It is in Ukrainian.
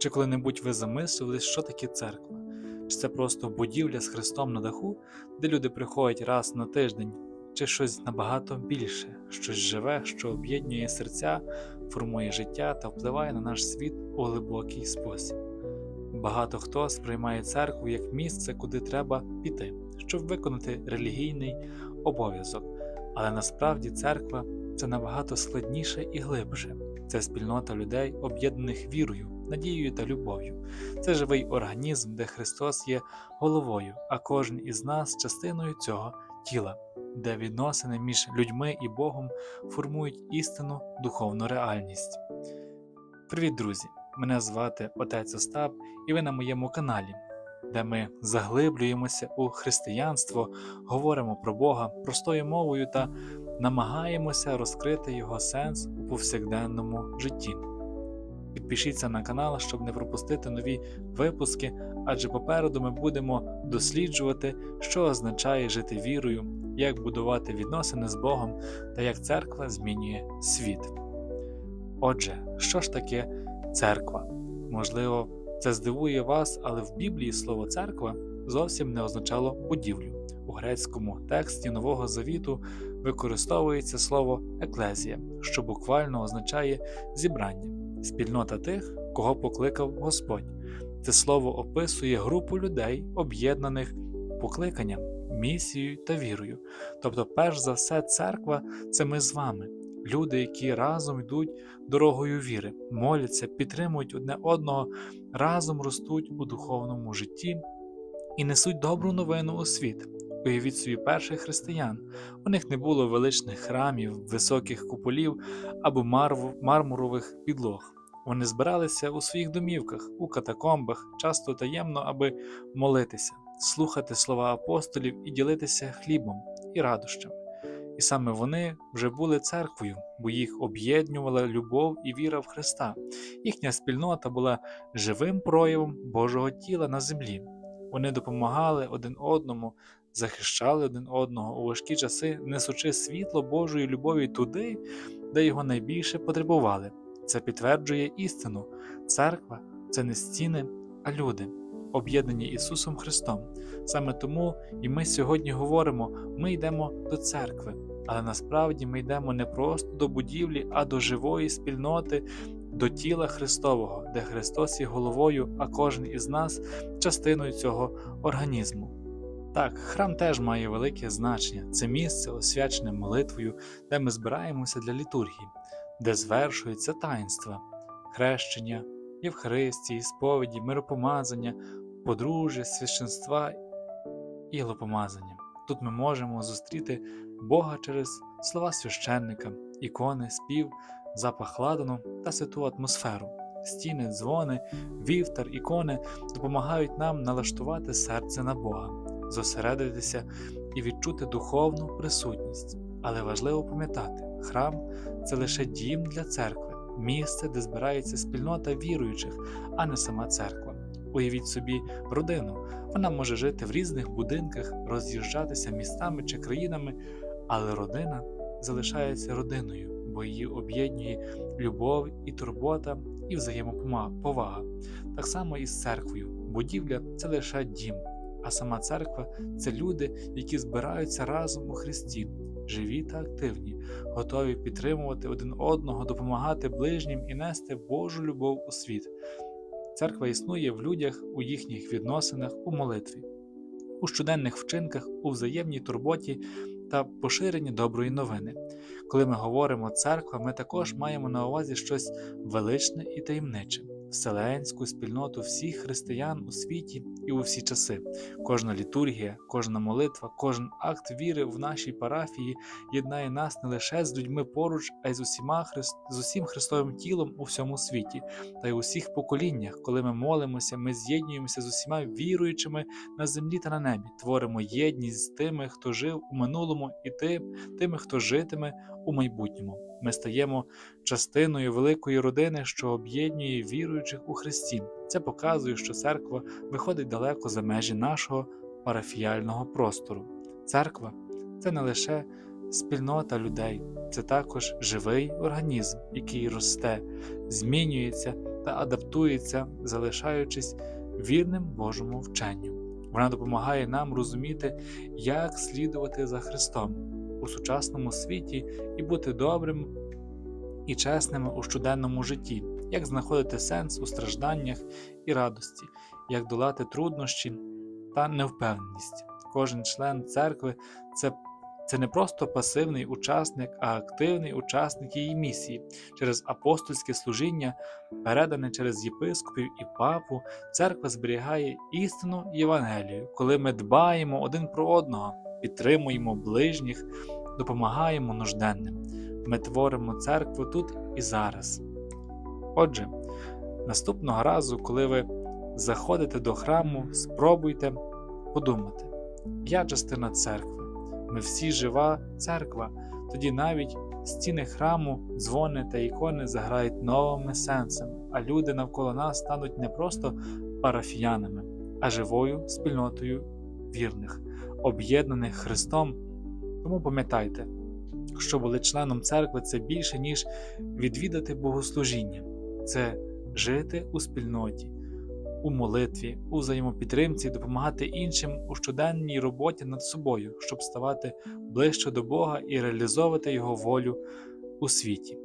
Чи коли-небудь ви замислювались, що таке церква? Чи це просто будівля з Христом на даху, де люди приходять раз на тиждень, чи щось набагато більше, щось живе, що об'єднує серця, формує життя та впливає на наш світ у глибокий спосіб? Багато хто сприймає церкву як місце, куди треба піти, щоб виконати релігійний обов'язок. Але насправді церква це набагато складніше і глибше. Це спільнота людей, об'єднаних вірою, надією та любов'ю. Це живий організм, де Христос є головою, а кожен із нас частиною цього тіла, де відносини між людьми і Богом формують істинну духовну реальність. Привіт, друзі! Мене звати Отець Остап, і ви на моєму каналі, де ми заглиблюємося у християнство, говоримо про Бога простою мовою та намагаємося розкрити його сенс у повсякденному житті. Підпишіться на канал, щоб не пропустити нові випуски, адже попереду ми будемо досліджувати, що означає жити вірою, як будувати відносини з Богом та як церква змінює світ. Отже, що ж таке церква? Можливо, це здивує вас, але в Біблії слово церква зовсім не означало будівлю. У грецькому тексті Нового Завіту використовується слово еклезія, що буквально означає зібрання, спільнота тих, кого покликав Господь. Це слово описує групу людей, об'єднаних покликанням, місією та вірою. Тобто, перш за все, церква це ми з вами, люди, які разом йдуть дорогою віри, моляться, підтримують одне одного, разом ростуть у духовному житті і несуть добру новину у світ. Уявіть собі перших християн. У них не було величних храмів, високих куполів або мармурових підлог. Вони збиралися у своїх домівках, у катакомбах, часто таємно, аби молитися, слухати слова апостолів і ділитися хлібом і радощами. І саме вони вже були церквою, бо їх об'єднувала любов і віра в Христа. Їхня спільнота була живим проявом Божого тіла на землі. Вони допомагали один одному, захищали один одного у важкі часи, несучи світло Божої любові туди, де його найбільше потребували. Це підтверджує істину. Церква це не стіни, а люди, об'єднані Ісусом Христом. Саме тому і ми сьогодні говоримо: ми йдемо до церкви, але насправді ми йдемо не просто до будівлі, а до живої спільноти, до тіла Христового, де Христос є головою, а кожен із нас частиною цього організму. Так, храм теж має велике значення. Це місце, освячене молитвою, де ми збираємося для літургії, де звершуються таїнства, хрещення, Євхаристії, сповіді, миропомазання, подружжя, священства і лопомазання. Тут ми можемо зустріти Бога через слова священника, ікони, спів, запах ладану та святу атмосферу. Стіни, дзвони, вівтар, ікони допомагають нам налаштувати серце на Бога, зосередитися і відчути духовну присутність. Але важливо пам'ятати, храм це лише дім для церкви, місце, де збирається спільнота віруючих, а не сама церква. Уявіть собі родину. Вона може жити в різних будинках, роз'їжджатися містами чи країнами, але родина залишається родиною, бо її об'єднує любов і турбота і взаємоповага. Так само і з церквою. Будівля це лише дім, а сама церква це люди, які збираються разом у Христі, живі та активні, готові підтримувати один одного, допомагати ближнім і нести Божу любов у світ. Церква існує в людях, у їхніх відносинах, у молитві, у щоденних вчинках, у взаємній турботі та поширенні доброї новини. Коли ми говоримо церква, ми також маємо на увазі щось величне і таємниче, вселенську спільноту всіх християн у світі і у всі часи. Кожна літургія, кожна молитва, кожен акт віри в нашій парафії єднає нас не лише з людьми поруч, а й з усіма христ... з усім Христовим тілом у всьому світі, та й у всіх поколіннях, коли ми молимося, ми з'єднуємося з усіма віруючими на землі та на небі, творимо єдність з тими, хто жив у минулому, і тим, тими, хто житиме у майбутньому. Ми стаємо частиною великої родини, що об'єднує віруючих у Христі. Це показує, що церква виходить далеко за межі нашого парафіяльного простору. Церква це не лише спільнота людей, це також живий організм, який росте, змінюється та адаптується, залишаючись вірним Божому вченню. Вона допомагає нам розуміти, як слідувати за Христом у сучасному світі і бути добрим і чесними у щоденному житті, як знаходити сенс у стражданнях і радості, як долати труднощі та невпевненість. Кожен член церкви це, це не просто пасивний учасник, а активний учасник її місії через апостольське служіння, передане через єпископів і папу. Церква зберігає істину Євангелію, коли ми дбаємо один про одного, підтримуємо ближніх, допомагаємо нужденним. Ми творимо церкву тут і зараз. Отже, наступного разу, коли ви заходите до храму, спробуйте подумати: я частина церкви, ми всі жива церква, тоді навіть стіни храму, дзвони та ікони заграють новими сенсами, а люди навколо нас стануть не просто парафіянами, а живою спільнотою вірних, об'єднаних Христом. Тому пам'ятайте, що були членом церкви, це більше, ніж відвідати богослужіння, це жити у спільноті, у молитві, у взаємопідтримці, допомагати іншим у щоденній роботі над собою, щоб ставати ближче до Бога і реалізовувати Його волю у світі.